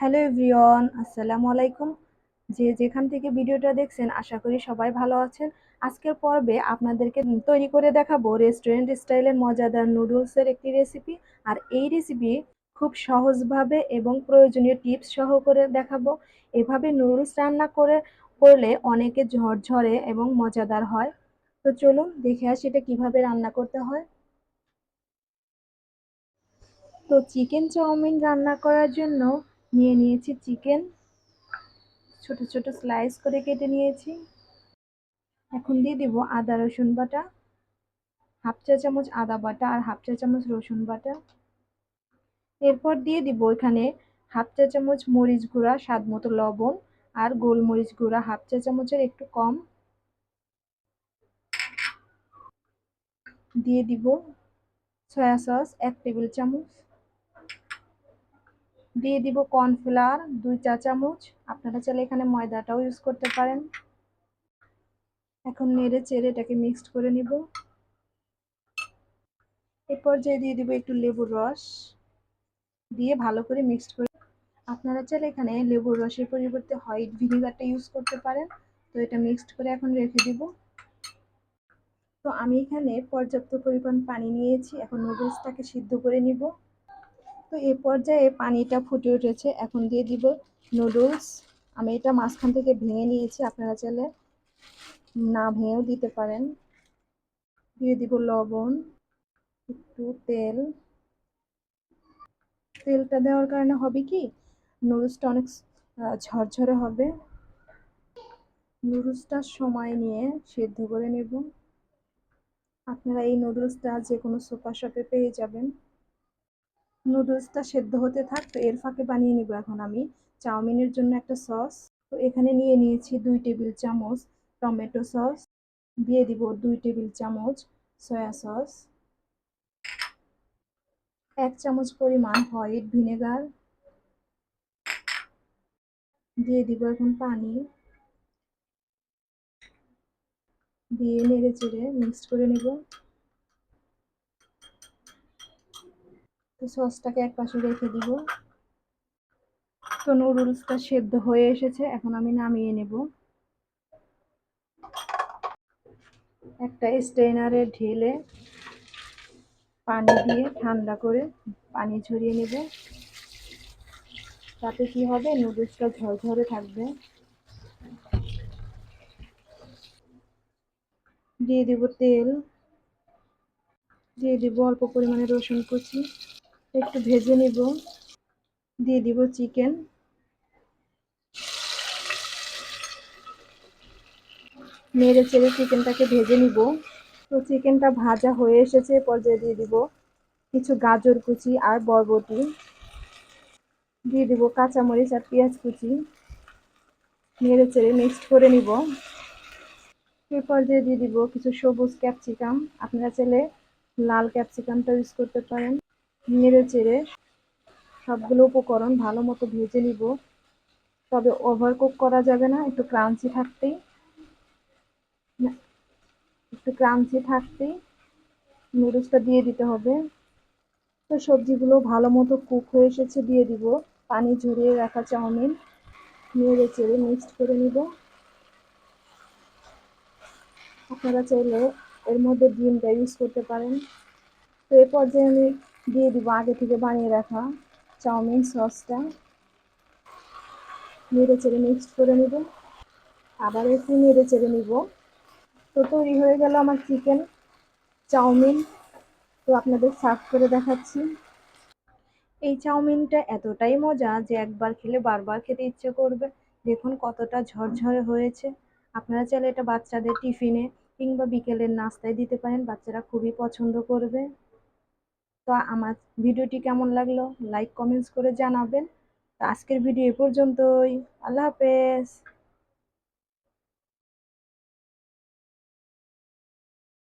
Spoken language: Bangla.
হ্যালো এভরিওয়ান, আসসালামু আলাইকুম। যে যেখান থেকে ভিডিওটা দেখছেন, আশা করি সবাই ভালো আছেন। আজকের পর্বে আপনাদেরকে তৈরি করে দেখাবো রেস্টুরেন্ট স্টাইলের মজাদার নুডলসের একটি রেসিপি আর এই রেসিপি খুব সহজভাবে এবং প্রয়োজনীয় টিপস সহ করে দেখাবো। এভাবে নুডলস রান্না করে, করলে অনেকে ঝরঝরে এবং মজাদার হয়। তো চলুন দেখে আসি এটা কীভাবে রান্না করতে হয়। তো চিকেন চাউমিন রান্না করার জন্য নিয়ে নিয়েছি চিকেন। ছোট ছোট স্লাইস করে কেটে নিয়েছি। এখন দিয়ে দিব আদা, রসুন বাটা, হাফ চা চামচ আদা বাটা আর হাফ চা চামচ রসুন বাটা। এরপর দিয়ে দিব এখানে হাফ চা চামচ মরিচ গুঁড়া, স্বাদ মতো লবণ আর গোলমরিচ গুঁড়া, হাফ চা চামচের একটু কম। দিয়ে দিব সয়া সস এক টেবিল চামচ। দিয়ে দিব কর্নফ্লাওয়ার, দুই চা চামচ। আপনারা চাইলে এখানে ময়দাটাও ইউজ করতে পারেন। এখন নেড়ে চেড়ে এটাকে মিক্সড করে নিব। এরপর যে দিয়ে দিব একটু লেবুর রস। দিয়ে ভালো করে মিক্সড করে আপনারা চাইলে এখানে লেবুর রসের পরিবর্তে হোয়াইট ভিনিগারটা ইউজ করতে পারেন। তো এটা মিক্সড করে এখন রেখে দিব। তো আমি এখানে পর্যাপ্ত পরিমাণ পানি নিয়েছি। এখন নুডলসটাকে সিদ্ধ করে নিব। তো এ পর্যায়ে পানিটা ফুটে উঠেছে। এখন দিয়ে দিব নুডলস আমি এটা মাঝখান থেকে ভেঙে নিয়েছি, আপনারা চাইলে না ভেঙেও দিতে পারেন। দিয়ে দিব লবণ, একটু তেল। তেলটা দেওয়ার কারণে হবে কি নুডলসটা অনেক ঝরঝরে হবে। নুডলসটা সময় নিয়ে সেদ্ধ করে নেব। আপনারা এই নুডলসটা যে কোনো সুপার শপে পেয়ে যাবেন। নুডলসটা সেদ্ধ হতে থাক, তো এর ফাঁকে বানিয়ে নিব এখন আমি। চাউমিনের জন্য একটা সস, তো এখানে নিয়ে নিয়েছি দুই টেবিল চামচ টমেটো সস, দিয়ে দিব দুই টেবিল চামচ সয়া সস। এক চামচ পরিমাণ হোয়াইট ভিনেগার। দিয়ে দিব এখন পানি। দিয়ে নেড়ে চেড়ে মিক্সড করে নেব। তো সসটাকে এক পাশে রেখে দিব। তো নুডলসটা সেদ্ধ হয়ে এসেছে, এখন আমি নামিয়ে নেব। একটা স্টেনারে ঢেলে পানি দিয়ে ঠান্ডা করে পানি ঝরিয়ে নেব। তাতে কি হবে? নুডলসটা ঝরঝরে থাকবে। দিয়ে দেব তেল। দিয়ে দিব অল্প পরিমাণে রসুন কুচি। একটু ভেজে নিব। দিয়ে দিব চিকেন। নেড়ে চেড়ে চিকেনটাকে ভেজে নিব। তো চিকেনটা ভাজা হয়ে এসেছে পর্যায়ে দিয়ে দিব কিছু গাজর কুচি আর বরবটি। দিয়ে দিব কাঁচামরিচ আর পেঁয়াজ কুচি। নেড়ে চেড়ে মিক্সড করে নিব। এ পর্যায়ে দিয়ে দিব কিছু সবুজ ক্যাপসিকাম। আপনারা চাইলে লাল ক্যাপসিকামটা ইউজ করতে পারেন। নেড়ে চেড়ে সবগুলো উপকরণ ভালো মতো ভেজে নিব। তবে ওভার কুক করা যাবে না, একটু ক্রাঞ্চি থাকতেই। একটু ক্রাঞ্চি থাকতেই নুডলসটা দিয়ে দিতে হবে। তো সবজিগুলো ভালো মতো কুক হয়ে এসেছে, দিয়ে দিব। পানি ঝরিয়ে রাখা চাউমিন নেড়ে চেড়ে মিক্সড করে নিব। আপনারা চাইলে এর মধ্যে ডিমটা ইউজ করতে পারেন। তো এ পর্যায়ে আমি দিয়ে দিব আগে থেকে বানিয়ে রাখা চাউমিন সসটা। নেড়ে চেড়ে মিক্সড করে নিব। আবার একটু নেড়ে চেড়ে নিব। তো তৈরি হয়ে গেল আমার চিকেন চাউমিন। তো আপনাদের সার্ভ করে দেখাচ্ছি। এই চাউমিনটা এতটাই মজা যে একবার খেলে বারবার খেতে ইচ্ছে করবে। দেখুন কতটা ঝরঝরে হয়েছে। আপনারা চাইলে এটা বাচ্চাদের টিফিনে কিংবা বিকেলের নাস্তায় দিতে পারেন। বাচ্চারা খুবই পছন্দ করবে। তো আমার ভিডিওটি কেমন লাগল? লাইক কমেন্টস করে জানাবেন। তো আজকের ভিডিও এ পর্যন্তই। আল্লাহ হাফেজ।